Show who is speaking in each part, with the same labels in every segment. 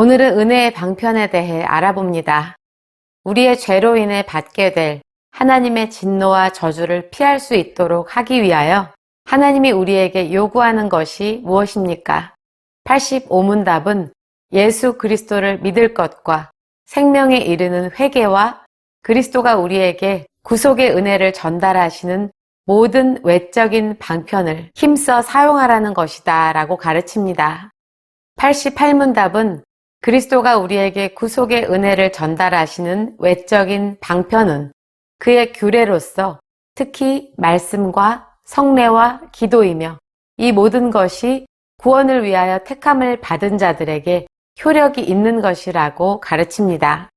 Speaker 1: 오늘은 은혜의 방편에 대해 알아봅니다. 우리의 죄로 인해 받게 될 하나님의 진노와 저주를 피할 수 있도록 하기 위하여 하나님이 우리에게 요구하는 것이 무엇입니까? 85문 답은 예수 그리스도를 믿을 것과 생명에 이르는 회개와 그리스도가 우리에게 구속의 은혜를 전달하시는 모든 외적인 방편을 힘써 사용하라는 것이다 라고 가르칩니다. 88문 답은 그리스도가 우리에게 구속의 은혜를 전달하시는 외적인 방편은 그의 규례로서 특히 말씀과 성례와 기도이며 이 모든 것이 구원을 위하여 택함을 받은 자들에게 효력이 있는 것이라고 가르칩니다.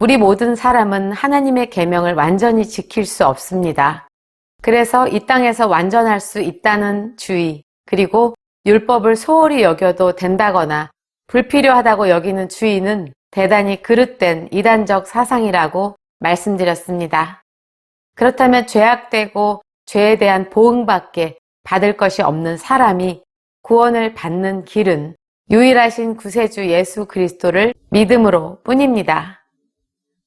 Speaker 1: 우리 모든 사람은 하나님의 계명을 완전히 지킬 수 없습니다. 그래서 이 땅에서 완전할 수 있다는 주의, 그리고 율법을 소홀히 여겨도 된다거나 불필요하다고 여기는 주의는 대단히 그릇된 이단적 사상이라고 말씀드렸습니다. 그렇다면 죄악되고 죄에 대한 보응밖에 받을 것이 없는 사람이 구원을 받는 길은 유일하신 구세주 예수 그리스도를 믿음으로 뿐입니다.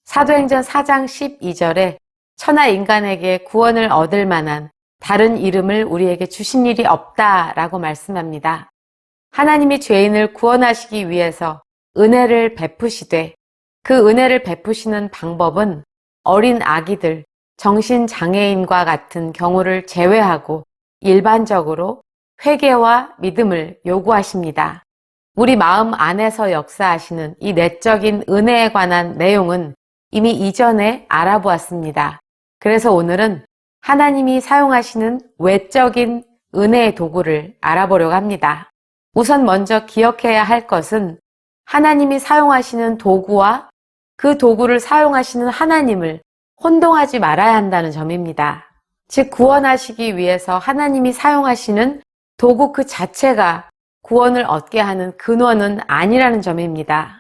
Speaker 1: 사도행전 4장 12절에 천하 인간에게 구원을 얻을 만한 다른 이름을 우리에게 주신 일이 없다라고 말씀합니다. 하나님이 죄인을 구원하시기 위해서 은혜를 베푸시되 그 은혜를 베푸시는 방법은 어린 아기들, 정신장애인과 같은 경우를 제외하고 일반적으로 회개와 믿음을 요구하십니다. 우리 마음 안에서 역사하시는 이 내적인 은혜에 관한 내용은 이미 이전에 알아보았습니다. 그래서 오늘은 하나님이 사용하시는 외적인 은혜의 도구를 알아보려고 합니다. 우선 먼저 기억해야 할 것은 하나님이 사용하시는 도구와 그 도구를 사용하시는 하나님을 혼동하지 말아야 한다는 점입니다. 즉, 구원하시기 위해서 하나님이 사용하시는 도구 그 자체가 구원을 얻게 하는 근원은 아니라는 점입니다.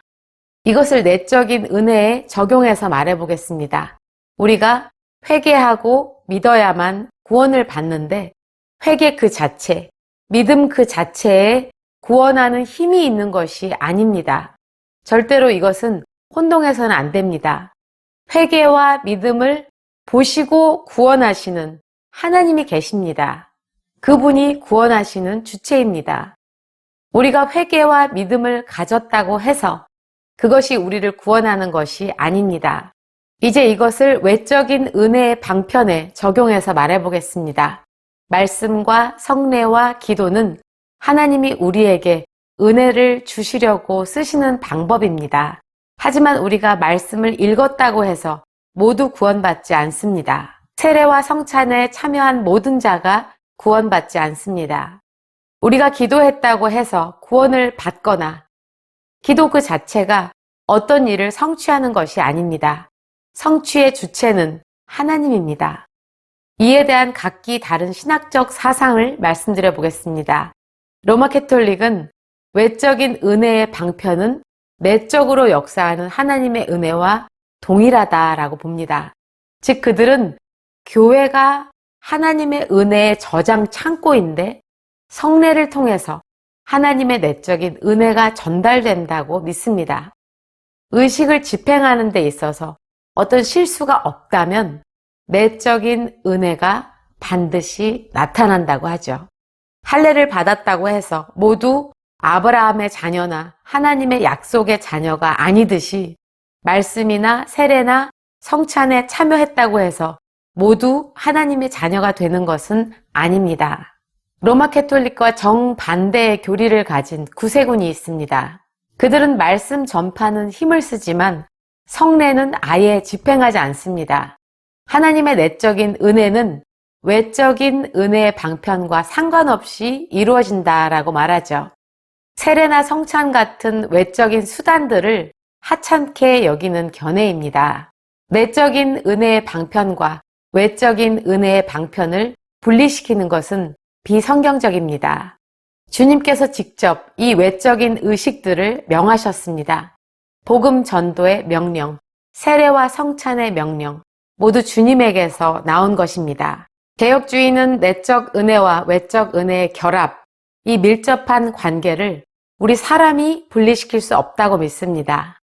Speaker 1: 이것을 내적인 은혜에 적용해서 말해 보겠습니다. 우리가 회개하고 믿어야만 구원을 받는데 회개 그 자체, 믿음 그 자체에 구원하는 힘이 있는 것이 아닙니다. 절대로 이것은 혼동해서는 안 됩니다. 회개와 믿음을 보시고 구원하시는 하나님이 계십니다. 그분이 구원하시는 주체입니다. 우리가 회개와 믿음을 가졌다고 해서 그것이 우리를 구원하는 것이 아닙니다. 이제 이것을 외적인 은혜의 방편에 적용해서 말해보겠습니다. 말씀과 성례와 기도는 하나님이 우리에게 은혜를 주시려고 쓰시는 방법입니다. 하지만 우리가 말씀을 읽었다고 해서 모두 구원받지 않습니다. 세례와 성찬에 참여한 모든 자가 구원받지 않습니다. 우리가 기도했다고 해서 구원을 받거나 기도 그 자체가 어떤 일을 성취하는 것이 아닙니다. 성취의 주체는 하나님입니다. 이에 대한 각기 다른 신학적 사상을 말씀드려 보겠습니다. 로마 캐톨릭은 외적인 은혜의 방편은 내적으로 역사하는 하나님의 은혜와 동일하다라고 봅니다. 즉, 그들은 교회가 하나님의 은혜의 저장 창고인데 성례를 통해서 하나님의 내적인 은혜가 전달된다고 믿습니다. 의식을 집행하는 데 있어서 어떤 실수가 없다면 내적인 은혜가 반드시 나타난다고 하죠. 할례를 받았다고 해서 모두 아브라함의 자녀나 하나님의 약속의 자녀가 아니듯이 말씀이나 세례나 성찬에 참여했다고 해서 모두 하나님의 자녀가 되는 것은 아닙니다. 로마 캐톨릭과 정반대의 교리를 가진 구세군이 있습니다. 그들은 말씀 전파는 힘을 쓰지만 성례는 아예 집행하지 않습니다. 하나님의 내적인 은혜는 외적인 은혜의 방편과 상관없이 이루어진다라고 말하죠. 세례나 성찬 같은 외적인 수단들을 하찮게 여기는 견해입니다. 내적인 은혜의 방편과 외적인 은혜의 방편을 분리시키는 것은 비성경적입니다. 주님께서 직접 이 외적인 의식들을 명하셨습니다. 복음 전도의 명령, 세례와 성찬의 명령, 모두 주님에게서 나온 것입니다. 개혁주의는 내적 은혜와 외적 은혜의 결합, 이 밀접한 관계를 우리 사람이 분리시킬 수 없다고 믿습니다.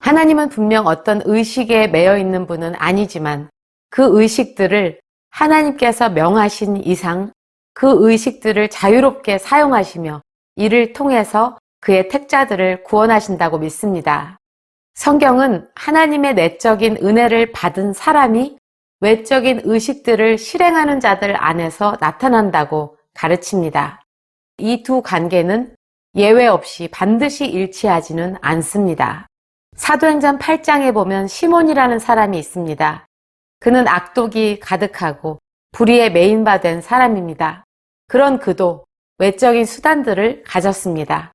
Speaker 1: 하나님은 분명 어떤 의식에 매여 있는 분은 아니지만 그 의식들을 하나님께서 명하신 이상 그 의식들을 자유롭게 사용하시며 이를 통해서 그의 택자들을 구원하신다고 믿습니다. 성경은 하나님의 내적인 은혜를 받은 사람이 외적인 의식들을 실행하는 자들 안에서 나타난다고 가르칩니다. 이 두 관계는 예외 없이 반드시 일치하지는 않습니다. 사도행전 8장에 보면 시몬이라는 사람이 있습니다. 그는 악독이 가득하고 불의에 메인바 된 사람입니다. 그런 그도 외적인 수단들을 가졌습니다.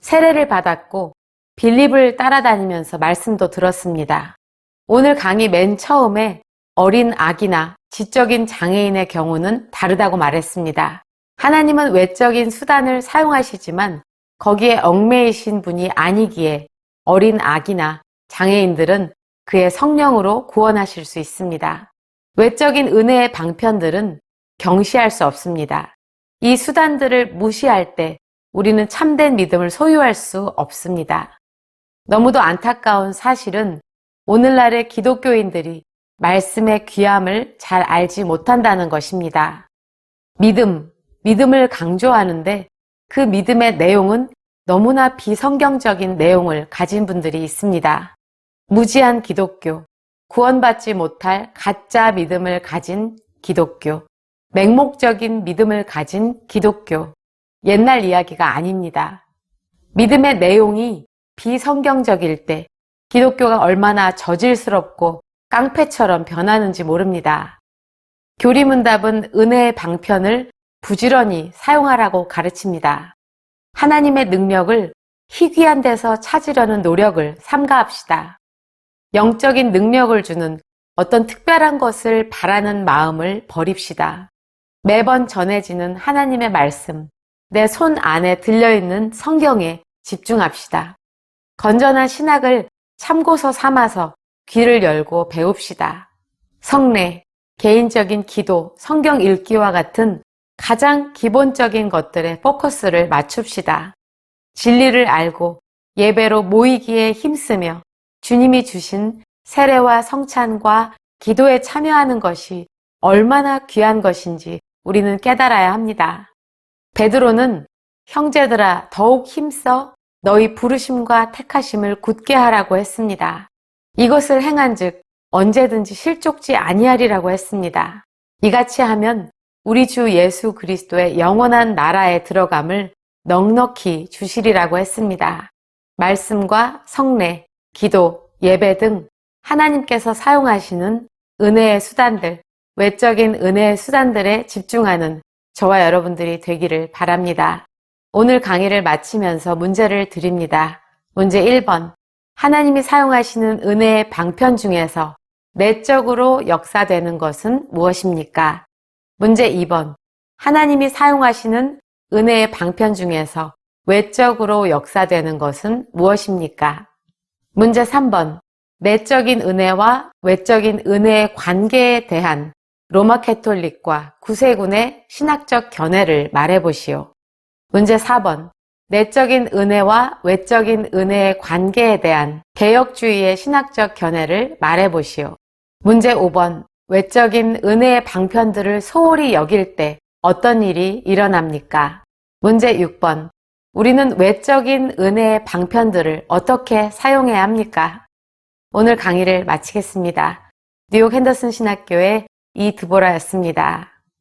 Speaker 1: 세례를 받았고 빌립을 따라다니면서 말씀도 들었습니다. 오늘 강의 맨 처음에 어린 아기나 지적인 장애인의 경우는 다르다고 말했습니다. 하나님은 외적인 수단을 사용하시지만 거기에 얽매이신 분이 아니기에 어린 아기나 장애인들은 그의 성령으로 구원하실 수 있습니다. 외적인 은혜의 방편들은 경시할 수 없습니다. 이 수단들을 무시할 때 우리는 참된 믿음을 소유할 수 없습니다. 너무도 안타까운 사실은 오늘날의 기독교인들이 말씀의 귀함을 잘 알지 못한다는 것입니다. 믿음, 믿음을 강조하는데 그 믿음의 내용은 너무나 비성경적인 내용을 가진 분들이 있습니다. 무지한 기독교, 구원받지 못할 가짜 믿음을 가진 기독교, 맹목적인 믿음을 가진 기독교, 옛날 이야기가 아닙니다. 믿음의 내용이 비성경적일 때 기독교가 얼마나 저질스럽고 깡패처럼 변하는지 모릅니다. 교리문답은 은혜의 방편을 부지런히 사용하라고 가르칩니다. 하나님의 능력을 희귀한 데서 찾으려는 노력을 삼가합시다. 영적인 능력을 주는 어떤 특별한 것을 바라는 마음을 버립시다. 매번 전해지는 하나님의 말씀, 내 손 안에 들려있는 성경에 집중합시다. 건전한 신학을 참고서 삼아서 귀를 열고 배웁시다. 성례, 개인적인 기도, 성경 읽기와 같은 가장 기본적인 것들에 포커스를 맞춥시다. 진리를 알고 예배로 모이기에 힘쓰며 주님이 주신 세례와 성찬과 기도에 참여하는 것이 얼마나 귀한 것인지 우리는 깨달아야 합니다. 베드로는 형제들아 더욱 힘써 너희 부르심과 택하심을 굳게 하라고 했습니다. 이것을 행한즉 언제든지 실족지 아니하리라고 했습니다. 이같이 하면 우리 주 예수 그리스도의 영원한 나라에 들어감을 넉넉히 주시리라고 했습니다. 말씀과 성례, 기도, 예배 등 하나님께서 사용하시는 은혜의 수단들, 외적인 은혜의 수단들에 집중하는 저와 여러분들이 되기를 바랍니다. 오늘 강의를 마치면서 문제를 드립니다. 문제 1번. 하나님이 사용하시는 은혜의 방편 중에서 내적으로 역사되는 것은 무엇입니까? 문제 2번. 하나님이 사용하시는 은혜의 방편 중에서 외적으로 역사되는 것은 무엇입니까? 문제 3번. 내적인 은혜와 외적인 은혜의 관계에 대한 로마 캐톨릭과 구세군의 신학적 견해를 말해보시오. 문제 4번. 내적인 은혜와 외적인 은혜의 관계에 대한 개혁주의의 신학적 견해를 말해보시오. 문제 5번. 외적인 은혜의 방편들을 소홀히 여길 때 어떤 일이 일어납니까? 문제 6번. 우리는 외적인 은혜의 방편들을 어떻게 사용해야 합니까? 오늘 강의를 마치겠습니다. 뉴욕 핸더슨 신학교의 이드보라였습니다.